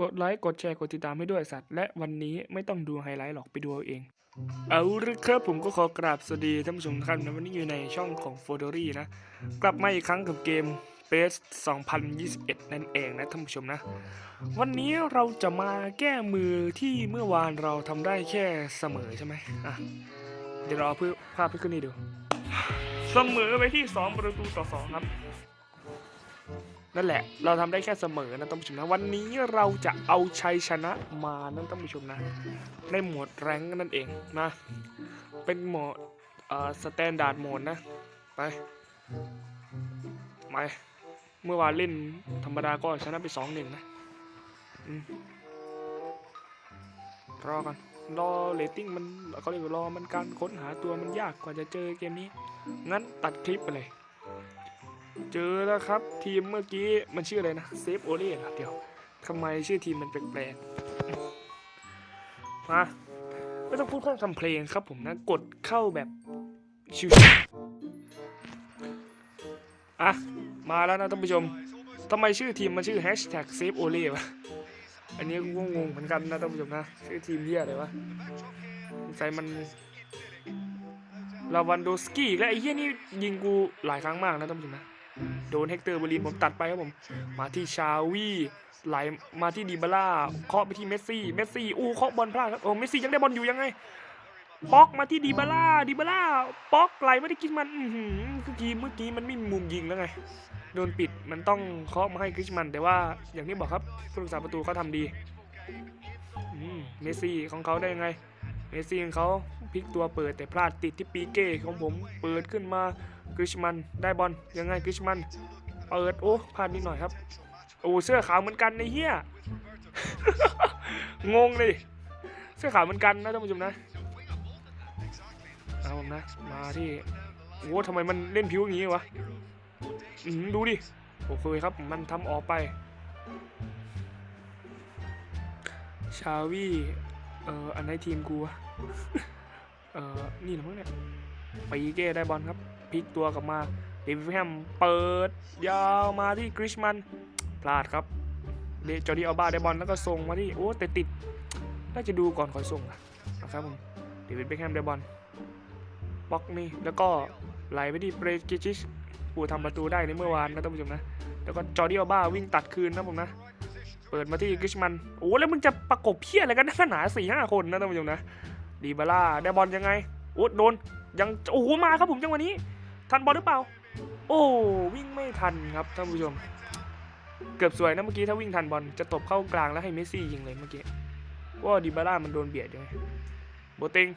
กดไลค์ กดแชร์ กดติดตามให้ด้วยสัตว์ และวันนี้ไม่ต้องดูไฮไลท์หรอกไปดูเอาเอง เอาละครับผมก็ขอกราบสวัสดีท่านผู้ชมทุกท่านนะวันนี้อยู่ในช่องของ f o d o r y นะ กลับมาอีกครั้งกับเกม p e s 2021 นั่นเองนะท่านผู้ชมนะ วันนี้เราจะมาแก้มือที่เมื่อวานเราทำได้แค่เสมอใช่ไหมอะ เดี๋ยวเราเอาเพื่อภาพขึ้นนี่ดู เสมอไปที่ 2 ประตูต่อ 2 ครับ นั่นแหละ เราทำได้แค่เสมอนะท่านผู้ชมนะ วันนี้เราจะเอาชัยชนะมานั่นท่านผู้ชมนะ ในหมวดแรงนั่นเองนะ เป็นหมดเอ่อสแตนดาร์ดโหมดนะ ไปไปเมื่อวานเล่นธรรมดาก็ชนะไปสองหนึ่งนะรอกันรอเรตติ้งมันเขาเรียกว่ารอมันการค้นหาตัวมันยากกว่าจะเจอเกมนี้ งั้นตัดคลิปไปเลย เจอแล้วครับทีมเมื่อกี้มันชื่ออะไรนะเซฟโอเล่เดี๋ยวทำไมชื่อทีมมันแปลกๆมาไม่ต้องพูดพร่ำทำเพลงครับผมนะ กดเข้าแบบชิวๆอะ มาแล้วนะท่านผู้ชมทำไมชื่อทีมมันชื่อ hashtag save o l e วะอันนี้กูก็งงเหมือนกันนะท่านผู้ชมนะ ชื่อทีมเฮียอะไรวะสงสัยมันลาวันโดสกี้และไอ้เฮียนี่ยิงกูหลายครั้งมากนะท่านผู้ชมนะ โดนเฮกเตอร์บรีนผมตัดไปครับผม มาที่ชาวีไหลมาที่ดีบาร่าเคาะไปที่เมสซี่เมสซี่อู้เคาะบอลพลาดครับโอ้เมสซี่ยังได้บอลอยู่ยังไงป๊อกมาที่ดีบาร่าดีบาร่าป๊อกไหลไม่ได้กินมันอือหือเมื่อกี้เมื่อกี้มันไม่มีมุมยิงแล้วไงโดนปิดมันต้องเคาะมาให้คริสมัน แต่ว่าอย่างที่บอกครับผู้รักษาประตูเขาทำดีเมสซี่ของเขาได้ยังไง เมสซี่ของเขาพลิกตัวเปิดแต่พลาดติดที่ปีเก้ของผมเปิดขึ้นมา ริชมันได้บอลยังไงกริชมันเปิดโอ้พลาดนิดหน่อยครับโอ้เสื้อขาวเหมือนกันในเฮียงงเลยเสื้อขาวเหมือนกันนะท่านผู้ชมนะเอาผมนะมาที่โอ้ทำไมมันเล่นผิวอย่างนี้วะดูดิโอเคครับมันทำออกไปชาวีเอ่ออันไหนทีมกูวะเอ่อนี่นะมั้งเนี่ย ปีเก้ได้บอลครับพลิกตัวกลับมาเดวิแฮมเปิด ยาวมาที่กริชมันพลาดครับเดจอร์ดีอัลบาได้บอลแล้วก็ส่งมาที่โอ้แต่ติดน่าจะดูก่อนก่อนส่งอะนะครับผมเดวิดเบคแฮมได้บอลบล็อกนี่แล้วก็ไหลไปที่เบรกิชิชผู้ทำประตูได้ในเมื่อวานนะท่านผู้ชมนะแล้วก็จอร์ดีอัลบาวิ่งตัดคืนนะผมนะเปิดมาที่กริชมันโอ้แล้วมึงจะประกบเพี้ยอะไรกันนักหนาสี่ห้าคนนะท่านผู้ชมนะดีบาร่าได้บอลยังไง โอ้โดนยังโอ้โหมาครับผมจังหวะนี้ ทันบอลหรือเปล่า โอ้วิ่งไม่ทันครับท่านผู้ชม เกือบสวยนะเมื่อกี้ถ้าวิ่งทันบอลจะตบเข้ากลางแล้วให้เมสซี่ยิงเลยเมื่อกี้ว่าดิบาร่ามันโดนเบียดอยู่ไงโบต็ง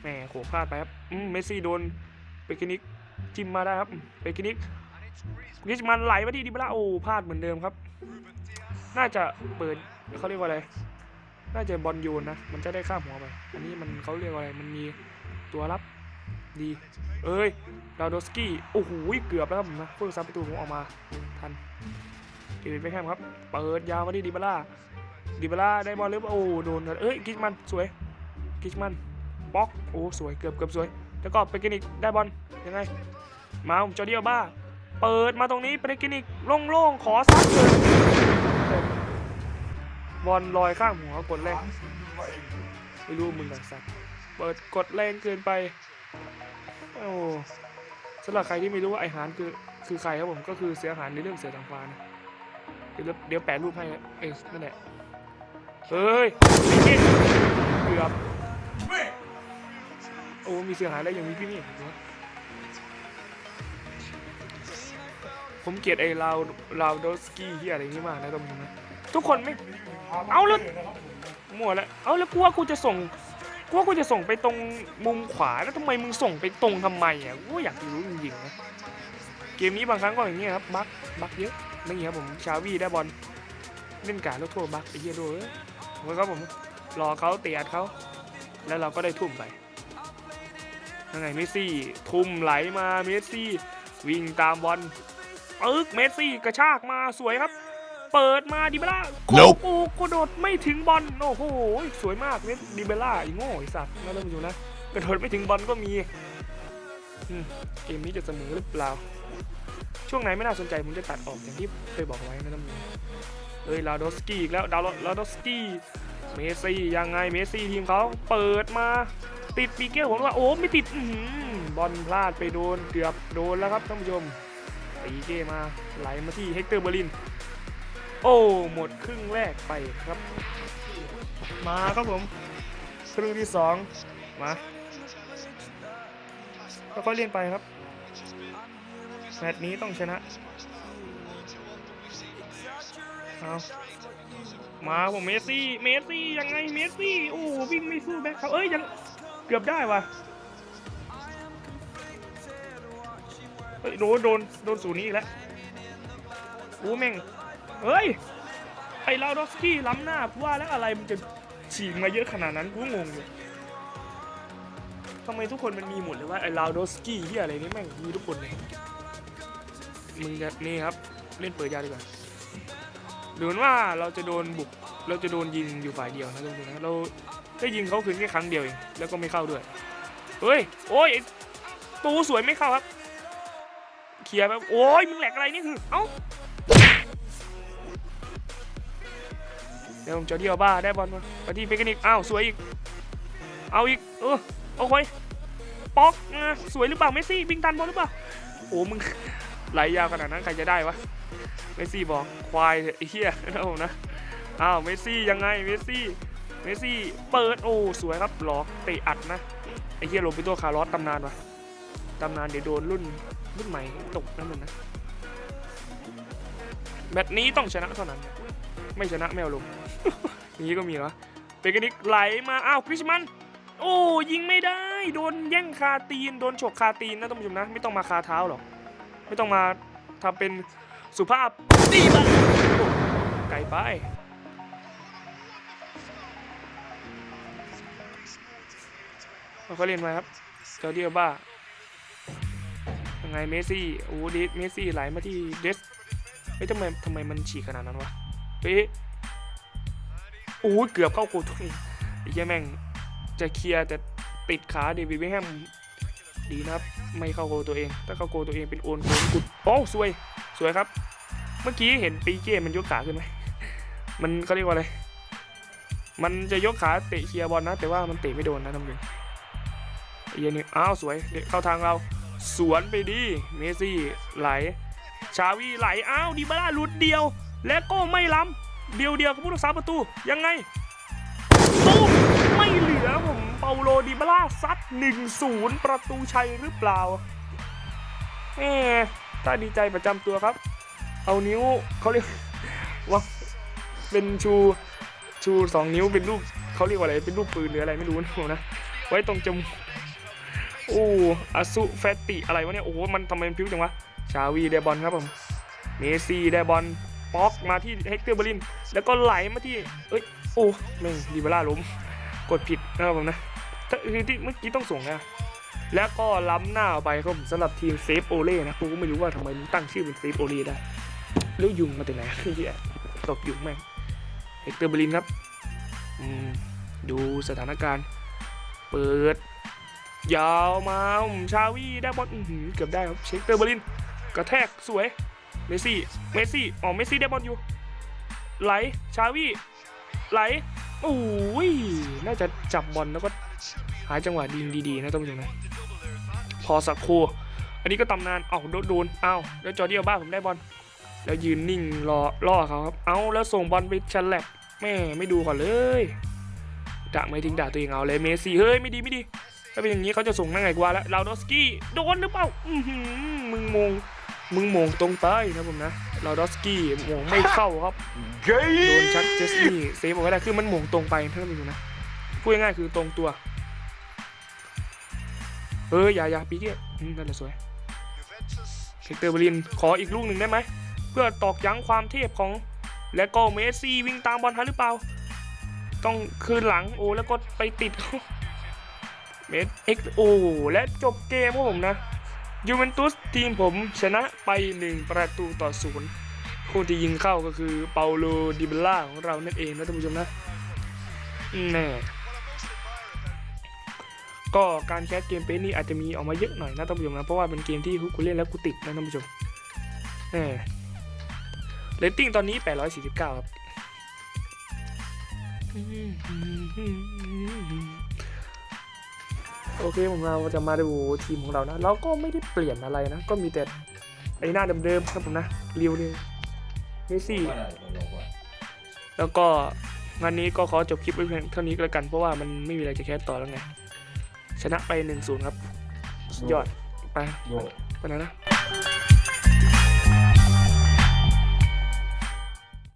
แหมโขพลาดไปครับเมสซี่โดนเปกินิกจิ้มมาได้ครับเปกินิกกริชมันไหลมาที่ดิบาร่าโอ้พลาดเหมือนเดิมครับ น่าจะเปิดเขาเรียกว่าอะไร น่าจะบอลโยนนะ มันจะได้ข้ามหัวไป อันนี้มันเขาเรียกว่าอะไร มันมีตัวรับดี เอ้ยดาโดสกี้ โอ้โห เกือบแล้วผมนะผู้รักษาประตูผมออกมา ทันเดวิดเบคแฮมครับ เปิดยาวมาที่ดิบาร่าดิบาร่าได้บอลหรือเปล่า โอ้โดนเอ้ย กิชมัน สวย กิชมันบล็อก โอ้ สวย เกือบเกือบสวย แล้วก็เปกินิกได้บอล ยังไง มาผมจอเดียบ้า เปิดมาตรงนี้เปกินิกโล่งๆ ขอซัดเลย บอลลอยข้างหัวกดแรงไม่รู้มึงกันสัตว์เปิดกดแรงเกินไป โอ้สำหรับใครที่ไม่รู้ว่าไอหานคือคือใครครับผมก็คือเสือหานในเรื่องเสือทางฟ้านะเดี๋ยวเดี๋ยวแปะรูปให้เอ้ยนั่นแหละเฮ้ยไอ้เหี้ยเกือบโอ้มีเสือหานแล้วยังมีพี่นี่ผมเกลียดไอ้ลาวลาวโดสกี้ที่อะไรนี่มากนะตรงนี้นะทุกคนไม่ เอาแล้วมั่วแล้วเอาแล้วกูว่ากูจะส่งกูว่ากูจะส่งไปตรงมุมขวาแล้วทำไมมึงส่งไปตรงทำไมอะกูอยากรู้จริงๆนะเกมนี้บางครั้งก็อย่างเงี้ยครับบักบักเยอะนี่ครับผมชาวีได้บอลเล่นการแลูกโทษบักไอ้เหี้ยด้วยผมครับผมรอเขาเตะอัดเขาแล้วเราก็ได้ทุ่มไปยังไงเมสซี่ทุ่มไหลมาเมสซี่วิ่งตามบอลปึ๊กเมสซี่กระชากมาสวยครับ เปิดมาดิเบล่าโอ้โหกระโดดไม่ถึงบอลโอ้โหสวยมากเนี่ยดิเบล่าไอ้โง่ไอ้สัตว์น่าเล่นอยู่นะกระโดดไม่ถึงบอลก็มีอืมเกมนี้จะเสมอหรือเปล่า ช่วงไหนไม่น่าสนใจผมจะตัดออกอย่างที่เคยบอกไว้นะท่านผู้ชมเอ้ยลาโดสกี้อีกแล้วดาวลาโดสกี้เมสซี่ยังไงเมสซี่ทีมเขาเปิดมา ติดปีเก้ผมว่าโอ้ไม่ติดอื้อหือบอลพลาดไปโดนเกือบโดนแล้วครับท่านผู้ชมปีเก้มาไหลมาที่เฮกเตอร์เบอร์ลิน โอ้หมดครึ่งแรกไปครับ มาครับผม ครึ่งที่สองมาค่อยๆเล่นไปครับแมตช์นี้ต้องชนะเอามาผมเมสซี่ เมสซี่ยังไงเมสซี่โอ้วิ่งไม่สู้แบ็คเขาเอ้ยยังเกือบได้ว่ะเฮ้ยโดนโดนโดนศูนย์นี้อีกแล้วโอ้แม่ง เฮ้ย ไอ้ลาวดอฟสกี้ล้ำหน้ากูว่าแล้วอะไรมันจะฉีกมาเยอะขนาดนั้นกูงงอยู่ทำไมทุกคนมันมีหมดเลยว่าไอ้ลาวดอฟสกี้ที่อะไรนี่แม่งมีทุกคนเลย มึงจะนี่ครับ เล่นเปิดยาดีกว่าดูเหมือนว่าเราจะโดนบุก เราจะโดนยิงอยู่ฝ่ายเดียวนะทุกคนนะเราได้ยิงเขาคืนแค่ครั้งเดียวเองแล้วก็ไม่เข้าด้วย เฮ้ย โอ้ยไอ้ตูสวยไม่เข้าครับ เคลียร์แบบโอ้ยมึงแหลกอะไรนี่คือ เอ้า เดี๋ยวผมจะเดียวบ้าได้บอลมาไปที่เฟกนิกอ้าวสวยอีก เอาอีกเออเอาไว้ป๊อกสวยหรือเปล่าเมสซี่วิ่งตันบอลหรือเปล่าโอ้มึงไหลยาวขนาดนั้นใครจะได้วะเมสซี่บอกควายเถอะไอ้เหี้ยนะผมนะอ้าวเมสซี่ยังไงเมสซี่เมสซี่เปิดโอ้สวยครับหลอกเตะอัดนะไอ้เหี้ยโรบิโตคาร์ลอสตำนานวะตำนานเดี๋ยวโดนรุ่นรุ่นใหม่ตกนั่นมันนะแมตช์นี้ต้องชนะเท่านั้น ไม่ชนะไม่เอาลง อย่างนี้ก็มีเหรอเปกนิกไหลมาอ้าวคริสมัน โอ้ยิงไม่ได้ โดนแย่งคาตีน โดนฉกคาตีนนะท่านผู้ชมนะ ไม่ต้องมาคาเท้าหรอก ไม่ต้องมาทำเป็นสุภาพดีมันไกลไปเราก็เล่นมาครับเจอเดียบ้ายังไงเมซี่โอ้ดิเมซี่ไหลมาที่เดสเฮ้ยทำไมทำไมมันฉีกขนาดนั้นวะเฮ้ย อ้ยเกือบเข้าโกตัวเองไอ้เหี้ยแม่งจะเคลียร์แต่ติดขาเดวิดเวคแฮมดีนะครับ ไม่เข้าโกตัวเอง ถ้าเข้าโกตัวเองเป็นโอนโอนกุดโอ้สวยสวยครับ เมื่อกี้เห็นปีเก้มันยกขาขึ้นไหมมันเขาเรียกว่าอะไร มันจะยกขาเตะเคลียร์บอลนะ แต่ว่ามันเตะไม่โดนนะท่านผู้ชมไอ้เหี้ยนี่อ้าวสวยเข้าทางเราสวนไปดิเมซี่ไหล ชาวีไหล อ้าวดิบาร่าหลุดเดียว และก็ไม่ล้ำ เดียวเดียวกับผู้รักษาประตู ยังไงตู้มไม่เหลือผมเปาโลดิบาร่าซัด1-0 ประตูชัยหรือเปล่าแหมถ้าดีใจประจำตัวครับ เอานิ้วเขาเรียกว่าเป็นชูชูสองนิ้วเป็นรูปเขาเรียกว่าอะไรเป็นรูปปืนหรืออะไรไม่รู้นะผมนะ ไว้ตรงจมูกโอ้อาซุแฟตติอะไรวะเนี่ย โอ้โห มันทำไมมันพิ้วจังวะ ชาวีได้บอลครับผม เมซี่ได้บอล ป๊อกมาที่เฮกเตอร์เบอร์ลิน แล้วก็ไหลมาที่ เอ้ย โอ้แม่งดีเบล่าล้ม กดผิดนะครับผมนะคือที่เมื่อกี้ต้องส่งนะ แล้วก็ล้ำหน้าออกไปครับสำหรับทีมเซฟโอเล่นะกูก็ไม่รู้ว่าทำไมตั้งชื่อเป็นเซฟโอเล่ได้ แล้วยุงมาจากไหนเฮียตกยุงแม่งเฮกเตอร์เบอร์ลินครับดูสถานการณ์ เปิด ยาวมาชาวีได้บอลอื้อหือเกือบได้ครับเชคเตอร์เบอร์ลิน กระแทกสวย เมสซี่ เมสซี่ อ๋อ เมสซี่ได้บอลอยู่ ไหล ชาวีไหล โอ้ย น่าจะจับบอลแล้วก็หาจังหวะดีดีๆนะท่านผู้ชมนะ พอสักครู่ อันนี้ก็ตำนานเอ้าโดนโดนเอ้าแล้วจอร์เดียบ้าผมได้บอล แล้วยืนนิ่งรอล่อเขาครับ เอ้าแล้วส่งบอลไปชันแลบแม่ไม่ดูก่อนเลยด่าไม่ทิ้งด่าตัวเองเอาเลย เมสซี่ เฮ้ย ไม่ดีไม่ดี ถ้าเป็นอย่างนี้เขาจะส่งนั่งไงกว่าแล้วลาวดอสกี้ โดนหรือเปล่า อืมึงมง มึงมงตรงไปนะผมนะลาวดอสกี้มงไม่เข้าครับโดนชัดเจสนี่เซฟเอาไว้ได้คือมันมงตรงไปท่านผู้ชมนะพูดง่ายๆคือตรงตัวเอออย่าอย่าปีเกี้ยอืมนั่นแหละสวยเฮกเตอร์เบอร์ลินขออีกลูกหนึ่งได้ไหมเพื่อตอกย้ำความเทพของและก็เมสซี่วิ่งตามบอลทันหรือเปล่า ต้องคืนหลังโอ้แล้วก็ไปติดเขาเมสเอ็กโอและจบเกมครับผมนะ ยูเวนตุสทีมผมชนะไป 1 ประตูต่อศูนย์คนที่ยิงเข้าก็คือเปาโลดิเบลล่าของเรานั่นเองนะท่านผู้ชมนะแน่ก็การแคสเกมเป็นนี่อาจจะมีออกมาเยอะหน่อยนะท่านผู้ชมนะเพราะว่าเป็นเกมที่กูเล่นแล้วกูติดนะท่านผู้ชมแน่เรตติ้งตอนนี้ 849 ครับ โอเคผมเราจะมาดูทีมของเรานะเราก็ไม่ได้เปลี่ยนอะไรนะ ก็มีแต่ไอ้หน้าเดิมๆครับผมนะริวเนี่เมสซี่แล้วก็งานนี้ก็ขอจบคลิปไว้เพียงเท่านี้ก็แล้วกันเพราะว่ามันไม่มีอะไรจะแคสต่อแล้วไงชนะไป1-0ครับยอดไปไปแล้วนะ